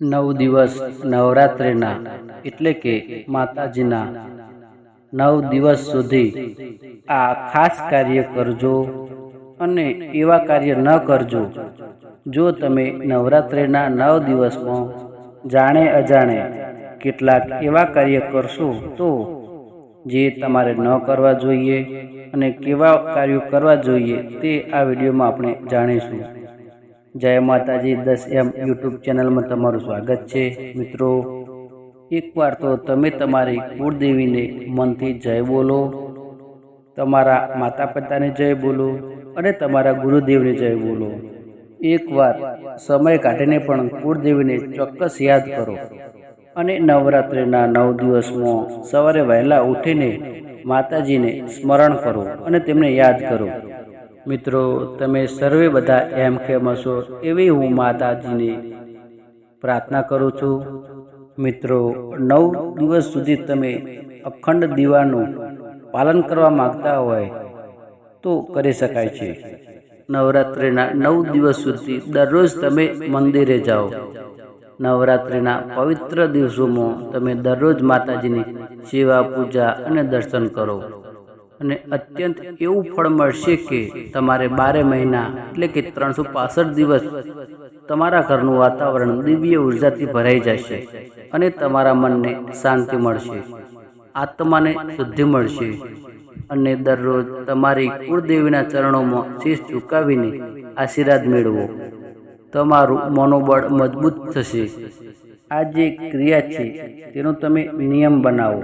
નવ દિવસ નવરાત્રિના, એટલે કે માતાજીના. નવ દિવસ સુધી આ ખાસ કાર્ય કરજો અને એવા કાર્ય ન કરજો જો તમે નવરાત્રિના નવ દિવસમાં જાણે અજાણે કેટલાક એવા કાર્ય કરશો તો જે તમારે ન કરવા જોઈએ અને કેવા કાર્યો કરવા જોઈએ તે આ વિડીયોમાં આપણે જાણીશું. જય માતાજી દસ એમ યુટ્યુબ ચેનલમાં તમારું સ્વાગત છે. મિત્રો, એકવાર તો તમે તમારી કુળદેવીને મનથી જય બોલો, તમારા માતા પિતાને જય બોલો અને તમારા ગુરુદેવને જય બોલો. એકવાર સમય કાઢીને પણ કુળદેવીને ચોક્કસ યાદ કરો અને નવરાત્રિના નવ દિવસમાં સવારે વહેલા ઉઠીને માતાજીને સ્મરણ કરો અને તેમને યાદ કરો. મિત્રો, તમે સર્વે બધા એમ કેમ હશો એવી હું માતાજીને પ્રાર્થના કરું છું. મિત્રો, નવ દિવસ સુધી તમે અખંડ દીવાનું પાલન કરવા માગતા હોય તો કરી શકાય છે. નવરાત્રિના નવ દિવસ સુધી દરરોજ તમે મંદિરે જાઓ. નવરાત્રિના પવિત્ર દિવસોમાં તમે દરરોજ માતાજીની સેવા પૂજા અને દર્શન કરો. અને અત્યંત એવું ફળ મળશે કે તમારે બારે મહિના એટલે કે ત્રણસો પાસઠ દિવસ તમારા ઘરનું વાતાવરણ દિવ્ય ઉર્જાથી ભરાઈ જશે અને તમારા મનને શાંતિ મળશે, આત્માને શુદ્ધિ મળશે અને દરરોજ તમારી કુળદેવીના ચરણોમાં શીશ ચૂકાવીને આશીર્વાદ મેળવો. તમારું મનોબળ મજબૂત થશે. આ જે ક્રિયા છે, તેનો તમે નિયમ બનાવો.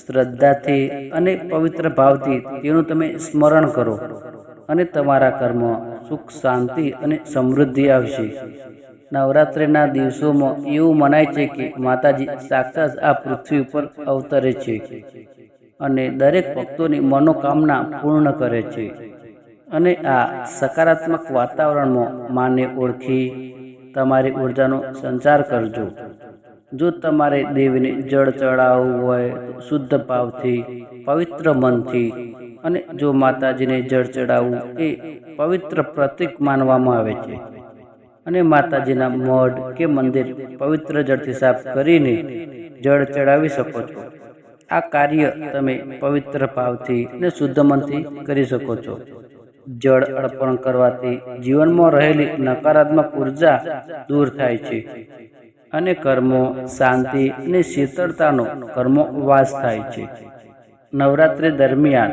શ્રદ્ધાથી અને પવિત્ર ભાવથી તેનું તમે સ્મરણ કરો અને તમારા કર્મ સુખ, શાંતિ અને સમૃદ્ધિ આવશે. નવરાત્રિના દિવસોમાં એવું મનાય છે કે માતાજી સાક્ષાત આ પૃથ્વી ઉપર અવતરે છે અને દરેક ભક્તોની મનોકામના પૂર્ણ કરે છે અને આ સકારાત્મક વાતાવરણમાં માને ઓળખી તમારી ઉર્જાનો સંચાર કરજો. જો તમારે દેવીને જળ ચડાવવું હોય શુદ્ધ ભાવથી, પવિત્ર મનથી અને જો માતાજીને જળ ચડાવવું એ પવિત્ર પ્રતીક માનવામાં આવે છે. અને માતાજીના મઢ કે મંદિર પવિત્ર જળથી સાફ કરીને જળ ચડાવી શકો છો. આ કાર્ય તમે પવિત્ર ભાવથી અને શુદ્ધ મનથી કરી શકો છો. જળ અર્પણ કરવાથી જીવનમાં રહેલી નકારાત્મક ઊર્જા દૂર થાય છે. અને કર્મો શાંતિ અને શીતળતાનો કર્મો વાસ થાય છે. નવરાત્રિ દરમિયાન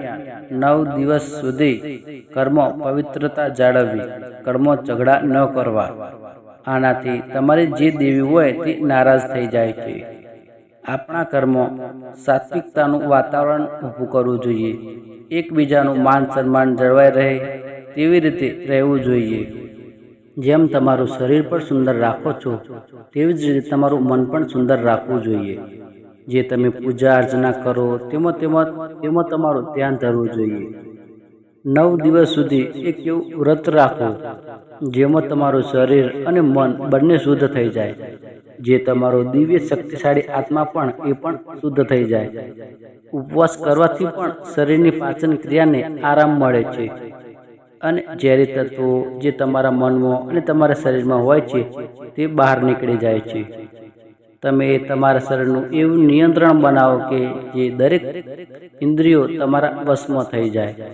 નવ દિવસ સુધી કર્મો પવિત્રતા જાળવવી, કર્મો ઝઘડા ન કરવા. આનાથી તમારી જે દેવી હોય તે નારાજ થઈ જાય છે. આપણા કર્મો સાત્વિકતાનું વાતાવરણ ઊભું કરવું જોઈએ. એકબીજાનું માન સન્માન જળવાઈ રહે તેવી રીતે રહેવું જોઈએ. જેમ તમારું શરીર પણ સુંદર રાખો છો, તેવી જ રીતે તમારું મન પણ સુંદર રાખવું જોઈએ. જે તમે પૂજા અર્ચના કરો, તેમાં તેમાં તેમાં તમારું ધ્યાન ધરવું જોઈએ. નવ દિવસ સુધી એક એવું વ્રત રાખો, જેમાં તમારું શરીર અને મન બંને શુદ્ધ થઈ જાય. જે તમારો દિવ્ય શક્તિશાળી આત્મા પણ એ પણ શુદ્ધ થઈ જાય. ઉપવાસ કરવાથી પણ શરીરની પાચન ક્રિયાને આરામ મળે છે. અને ઝેરી તત્વો જે તમારા મનમાં અને તમારા શરીરમાં હોય છે, તે બહાર નીકળી જાય છે. તમે તમારા શરીરનું એવું નિયંત્રણ બનાવો કે જે દરેક ઇન્દ્રિયો તમારા વશમાં થઈ જાય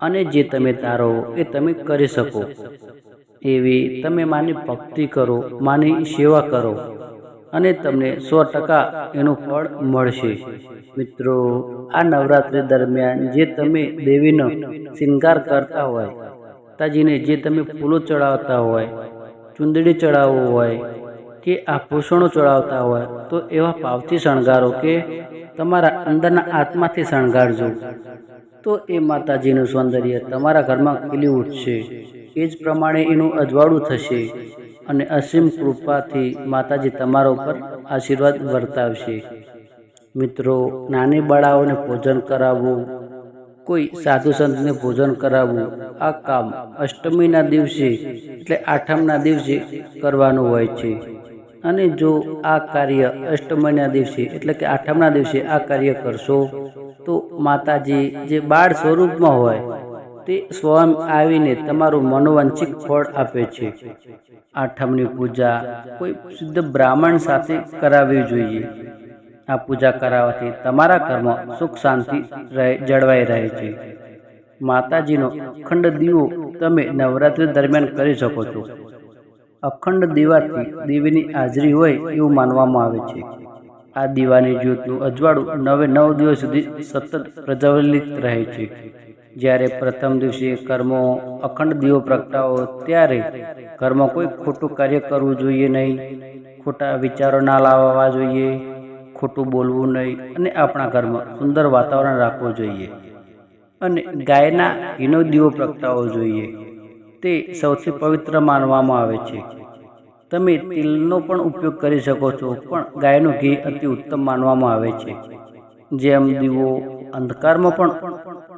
અને જે તમે તારો એ તમે કરી શકો. એવી તમે માની ભક્તિ કરો, માની સેવા કરો. અને તમને સો ટકા એનું ફળ મળશે. મિત્રો, આ નવરાત્રિ દરમિયાન જે તમે દેવીનો શિંગાર કરતા હોય માતાજીને જે તમે ફૂલો ચડાવતા હોય, ચુંદડી ચડાવવું હોય કે આભૂષણો ચડાવતા હોય, તો એવા ભાવથી શણગારો કે તમારા અંદરના આત્માથી શણગારજો. તો એ માતાજીનું સૌંદર્ય તમારા ઘરમાં ખીલી ઉઠશે. એ જ પ્રમાણે એનું અજવાળું થશે. અને અસીમ કૃપાથી માતાજી તમારા ઉપર આશીર્વાદ વર્તાવશે. મિત્રો, નાની બાળાઓને ભોજન કરાવવું, કોઈ સાધુ સંતને ભોજન કરાવવું, આ કામ અષ્ટમીના દિવસે એટલે આઠમના દિવસે કરવાનું હોય છે. અને જો આ કાર્ય અષ્ટમીના દિવસે એટલે કે આઠમના દિવસે આ કાર્ય કરશો, તો માતાજી જે બાળ સ્વરૂપમાં હોય, તે સ્વયં આવીને તમારું મનોવાંછિત ફળ આપે છે. આઠમની પૂજા કોઈ શુદ્ધ બ્રાહ્મણ સાથે કરાવવી જોઈએ. આ પૂજા કરાવવાથી તમારા કર્મ સુખ શાંતિ જળવાઈ રહે છે. માતાજીનો અખંડ દીવો તમે નવરાત્રિ દરમિયાન કરી શકો છો. અખંડ દીવાથી દેવીની હાજરી હોય એવું માનવામાં આવે છે. આ દીવાની જ્યોતનું અજવાળું નવે નવ દિવસ સુધી સતત પ્રજ્વલિત રહે છે. જ્યારે પ્રથમ દિવસે કર્મો અખંડ દીવો પ્રગટાવો, ત્યારે કર્મ કોઈ ખોટું કાર્ય કરવું જોઈએ નહીં. ખોટા વિચારો ના લાવવા જોઈએ, ખોટું બોલવું નહીં અને આપણા ઘરમાં સુંદર વાતાવરણ રાખવું જોઈએ. અને ગાયના ઘીનો દીવો પ્રગટાવવો જોઈએ. તે સૌથી પવિત્ર માનવામાં આવે છે. તમે તિલનો પણ ઉપયોગ કરી શકો છો, પણ ગાયનું ઘી અતિ ઉત્તમ માનવામાં આવે છે. જેમ દીવો અંધકારમાં પણ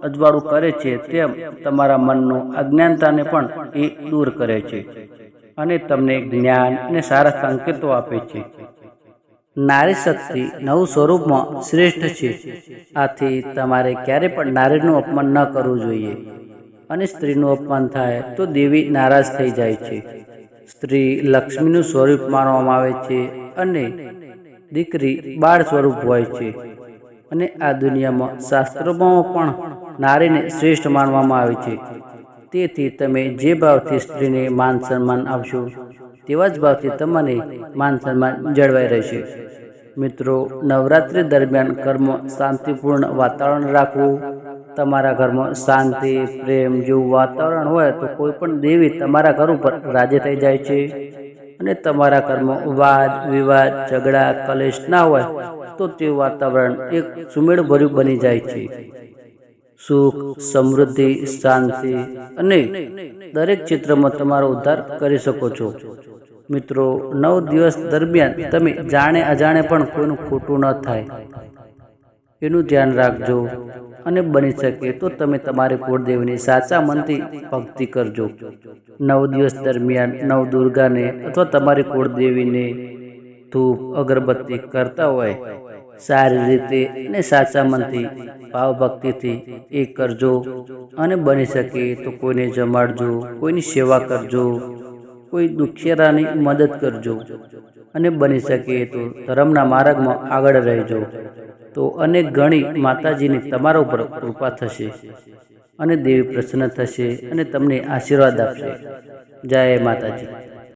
અજવાળું કરે છે તેમ તમારા મનનું અજ્ઞાનતાને પણ એ દૂર કરે છે અને તમને જ્ઞાન અને સારા સંકેતો આપે છે. નારી શક્તિ નવું સ્વરૂપમાં શ્રેષ્ઠ છે. આથી તમારે ક્યારે પણ નારીનું અપમાન ન કરવું જોઈએ. અને સ્ત્રીનું અપમાન થાય તો દેવી નારાજ થઈ જાય છે. સ્ત્રી લક્ષ્મીનું સ્વરૂપ માનવામાં આવે છે અને દીકરી બાળ સ્વરૂપ હોય છે. અને આ દુનિયામાં શાસ્ત્રોમાં પણ નારીને શ્રેષ્ઠ માનવામાં આવે છે. તેથી તમે જે ભાવથી સ્ત્રીને માન સન્માન આપશો, તેવા જ ભાવથી તમને માન સન્માન જળવાઈ રહેશે. મિત્રો, નવરાત્રિ દરમિયાન ઘરમાં શાંતિપૂર્ણ વાતાવરણ રાખવું, તમારા ઘરમાં શાંતિ, પ્રેમ જેવું વાતાવરણ હોય તો કોઈ પણ દેવી તમારા ઘર ઉપર રાજી થઈ જાય છે. અને તમારા ઘરમાં વાદ વિવાદ, ઝઘડા, કલેશ ના હોય તો તે વાતાવરણ એક સુમેળભર્યું બની જાય છે. સુખ, સમૃદ્ધિ, શાંતિ અને દરેક ક્ષેત્રમાં તમારો ઉદ્ધાર કરી શકો છો. મિત્રો, નવ દિવસ દરમિયાન તમે જાણે અજાણે પણ કોઈનું ખોટું ન થાય. એનું ધ્યાન રાખજો અને બની શકે તો તમે તમારી કુળદેવીની સાચા મનથી ભક્તિ કરજો. નવ દિવસ દરમિયાન નવ દુર્ગાને અથવા તમારી કુળદેવીને ધૂપ, અગરબત્તી કરતા હોય. સારી રીતે અને સાચા મનથી, ભાવભક્તિથી એ કરજો અને બની શકે તો કોઈને જમાડજો, કોઈની સેવા કરજો, કોઈ દુખિયારાની મદદ કરજો અને બની શકે તો ધર્મના માર્ગમાં આગળ રહેજો. તો અનેક ગણી માતાજીની તમારા ઉપર કૃપા થશે અને દેવી પ્રસન્ન થશે અને તમને આશીર્વાદ આપશે. જય માતાજી.